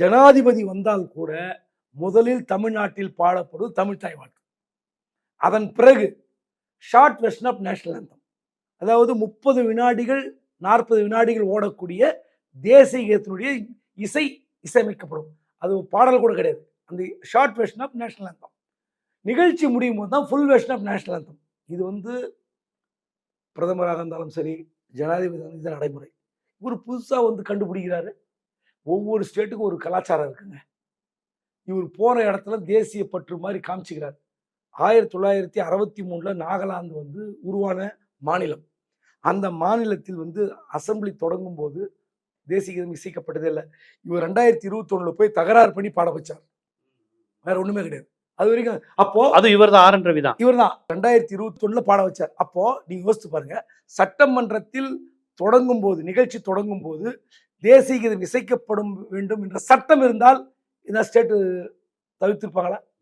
ஜனாதிபதி வந்தால் கூட முதலில் தமிழ்நாட்டில் பாடப்படுவது தமிழ் தாய்வாட்டு அதன் பிறகு ஷார்ட் வெர்ஷன் ஆஃப் நேஷனல் அந்தம். அதாவது முப்பது வினாடிகள் நாற்பது வினாடிகள் ஓடக்கூடிய தேசிய கீதத்தினுடைய இசை இசையமைக்கப்படும். அது ஒரு பாடல் கூட கிடையாது. அந்த ஷார்ட் வெர்ஷன் ஆஃப் நேஷனல் அந்தம். நிகழ்ச்சி முடியும் போது தான் ஃபுல் வெர்ஷன் ஆஃப் நேஷனல் அந்தம். இது வந்து பிரதமராக இருந்தாலும் சரி ஜனாதிபதி இது நடைமுறை. இவர் புதுசாக வந்து கண்டுபிடிக்கிறாரு. ஒவ்வொரு ஸ்டேட்டுக்கும் ஒரு கலாச்சாரம் இருக்குங்க. இவர் போகிற இடத்துல தேசிய பற்று மாதிரி காமிச்சுக்கிறார். ஆயிரத்தி தொள்ளாயிரத்தி அறுபத்தி மூணில் நாகாலாந்து வந்து உருவான மாநிலம். அந்த மாநிலத்தில் வந்து அசெம்பிளி தொடங்கும் போது தேசிய கீதம் இசைக்கப்பட்டதே இல்லை. இவர் ரெண்டாயிரத்தி இருபத்தொன்னில் போய் தகராறு பண்ணி பாட வச்சார். வேற ஒன்றுமே கிடையாது. அது வரைக்கும் அப்போ அது இவர் தான் ஆர் என் ரவி தான். இவர் தான் ரெண்டாயிரத்தி இருபத்தி பாட வச்சார். அப்போ நீங்க யோசிச்சு பாருங்க சட்டமன்றத்தில் தொடங்கும் போது நிகழ்ச்சி தொடங்கும் போது தேசிய கீதம் இசைக்கப்படும் வேண்டும் என்ற சட்டம் இருந்தால் இந்த ஸ்டேட்டு தவிர்த்திருப்பாங்களா?